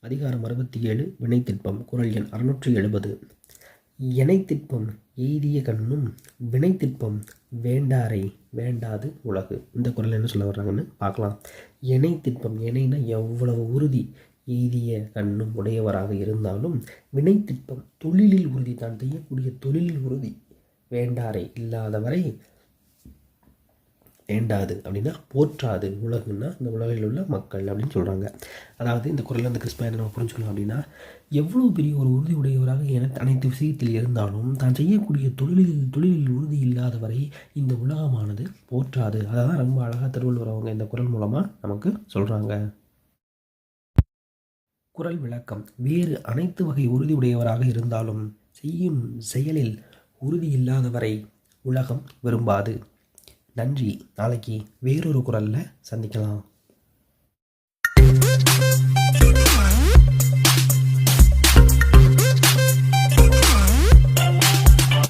அதிகாரம் அறுபத்தி ஏழு வினைத்திற்பம் குரல் எண் அறுநூற்றி எழுபது. இணைத்திற்பம் எய்திய கண்ணும் வினைத்திற்பம் வேண்டாரை வேண்டாது உலகு. இந்த குரல் என்ன சொல்ல வர்றாங்கன்னு பார்க்கலாம். இணைத்திற்பம் இணைனா எவ்வளவு உறுதி? எய்திய கண்ணும் உடையவராக இருந்தாலும் வினைத்திற்பம் தொழிலில் உறுதி தான் செய்யக்கூடிய தொழிலில் உறுதி. வேண்டாரை இல்லாதவரை வேண்டாது அப்படின்னா போற்றாது. உலகுன்னா இந்த உலகில் உள்ள மக்கள் அப்படின்னு சொல்கிறாங்க அதாவது இந்த குரலில் அந்த கிறிஸ்பா நம்ம புரிஞ்சுக்கலாம் அப்படின்னா எவ்வளோ பெரிய ஒரு உறுதி உடையவராக என அனைத்து விஷயத்தில் இருந்தாலும் தான் செய்யக்கூடிய தொழிலில் தொழிலில் உறுதி இல்லாத வரை இந்த உலகமானது போற்றாது. அதை தான் ரொம்ப அழகாக திருவள்ளுவர் அவங்க இந்த குரல் மூலமாக நமக்கு சொல்கிறாங்க குரல் விளக்கம். வேறு அனைத்து வகை உறுதி உடையவராக இருந்தாலும் செய்யும் செயலில் உறுதி இல்லாதவரை உலகம் விரும்பாது. நன்றி. நாளைக்கு வேறொரு குரலில் சந்திக்கலாம்.